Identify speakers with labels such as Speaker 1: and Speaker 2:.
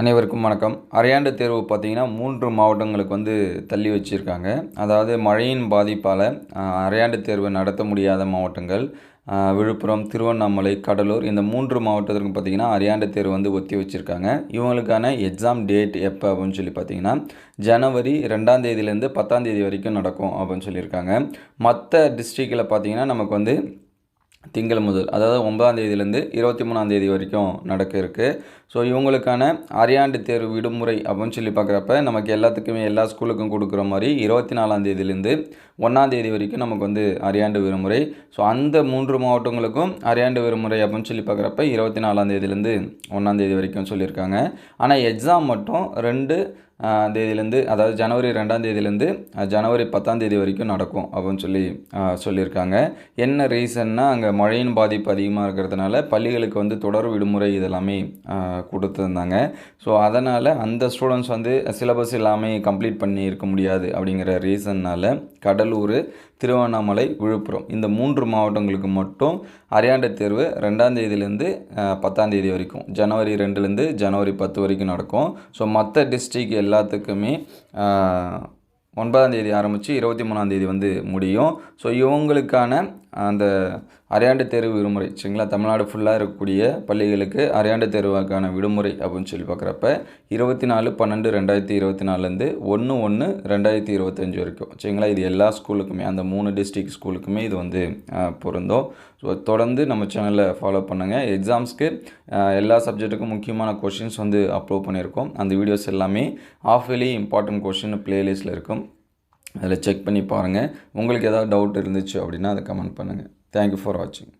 Speaker 1: அனைவருக்கும் வணக்கம். அரையாண்டு தேர்வு பார்த்திங்கன்னா மூன்று மாவட்டங்களுக்கு வந்து தள்ளி வச்சுருக்காங்க. அதாவது மழையின் பாதிப்பால் அரையாண்டு தேர்வு நடத்த முடியாத மாவட்டங்கள் விழுப்புரம் திருவண்ணாமலை கடலூர் இந்த மூன்று மாவட்டத்திற்கு பார்த்திங்கன்னா அரையாண்டு தேர்வு வந்து ஒத்தி வச்சுருக்காங்க. இவங்களுக்கான எக்ஸாம் டேட் எப்போ அப்படின்னு சொல்லி பார்த்திங்கன்னா ஜனவரி ரெண்டாம் தேதியிலேருந்து பத்தாம் தேதி வரைக்கும் நடக்கும் அப்படின்னு சொல்லியிருக்காங்க. மற்ற டிஸ்ட்ரிக்டில் பார்த்திங்கன்னா நமக்கு வந்து திங்கள் முதல் அதாவது ஒன்பதாம் தேதியிலேருந்து இருபத்தி மூணாம் தேதி வரைக்கும் நடக்க இருக்குது ஸோ இவங்களுக்கான அரையாண்டு தேர்வு விடுமுறை அப்படின்னு சொல்லி பார்க்குறப்ப நமக்கு எல்லாத்துக்குமே எல்லா ஸ்கூலுக்கும் கொடுக்குற மாதிரி இருபத்தி நாலாம் தேதியிலேருந்து ஒன்றாம் தேதி வரைக்கும் நமக்கு வந்து அரையாண்டு விடுமுறை. ஸோ அந்த மூன்று மாவட்டங்களுக்கும் அரையாண்டு விடுமுறை அப்படின்னு சொல்லி பார்க்குறப்ப இருபத்தி நாலாம் தேதியிலேருந்து ஒன்றாம் தேதி வரைக்கும் சொல்லியிருக்காங்க. ஆனால் எக்ஸாம் மட்டும் ரெண்டு தேதியிலேருந்து அதாவது ஜனவரி ரெண்டாம் தேதியிலேருந்து ஜனவரி பத்தாம் தேதி வரைக்கும் நடக்கும் அப்படின்னு சொல்லி சொல்லியிருக்காங்க. என்ன ரீசன்னா அங்கே மழையின் பாதிப்பு அதிகமாக இருக்கிறதுனால பள்ளிகளுக்கு வந்து தொடர் விடுமுறை இதெல்லாமே கொடுத்துருந்தாங்க. ஸோ அதனால் அந்த ஸ்டூடெண்ட்ஸ் வந்து சிலபஸ் எல்லாமே கம்ப்ளீட் பண்ணி இருக்க முடியாது அப்படிங்கிற ரீசன்னால் கடலூர் திருவண்ணாமலை விழுப்புரம். இந்த மூன்று மாவட்டங்களுக்கு மட்டும் அரையாண்டு தேர்வு ரெண்டாம் தேதியிலேருந்து பத்தாம் தேதி வரைக்கும். ஜனவரி ரெண்டுலேருந்து ஜனவரி பத்து வரைக்கும் நடக்கும். ஸோ மற்ற டிஸ்ட்ரிக் எல்லாத்துக்குமே ஒன்பதாம் தேதி ஆரம்பித்து இருபத்தி மூணாம் தேதி வந்து முடியும். ஸோ இவங்களுக்கான அந்த அரையாண்டு தேர்வு விடுமுறை சரிங்களா? தமிழ்நாடு ஃபுல்லாக இருக்கக்கூடிய பள்ளிகளுக்கு அரையாண்டு தேர்வுக்கான விடுமுறை அப்படின்னு சொல்லி பார்க்குறப்ப இருபத்தி நாலு பன்னெண்டு ரெண்டாயிரத்தி இருபத்தி நாலுலேருந்து ஒன்று ஒன்று ரெண்டாயிரத்தி இருபத்தஞ்சி வரைக்கும் சரிங்களா? இது எல்லா ஸ்கூலுக்குமே அந்த மூணு டிஸ்ட்ரிக்ட் ஸ்கூலுக்குமே இது வந்து பொருந்தும். ஸோ தொடர்ந்து நம்ம சேனலில் ஃபாலோ பண்ணுங்கள் எக்ஸாம்ஸ்க்கு எல்லா சப்ஜெக்ட்டுக்கும் முக்கியமான கொஷின்ஸ் வந்து அப்லோட் பண்ணியிருக்கோம். அந்த வீடியோஸ் எல்லாமே ஆஃப் வெளி இம்பார்ட்டன்ட் கொஷின் ப்ளேலிஸ்ட்டில் இருக்கும். அதில் செக் பண்ணி பாருங்கள். உங்களுக்கு ஏதாவது டவுட் இருந்துச்சு அப்படின்னா அதை கமெண்ட் பண்ணுங்கள். தேங்க்யூ ஃபார் வாட்சிங்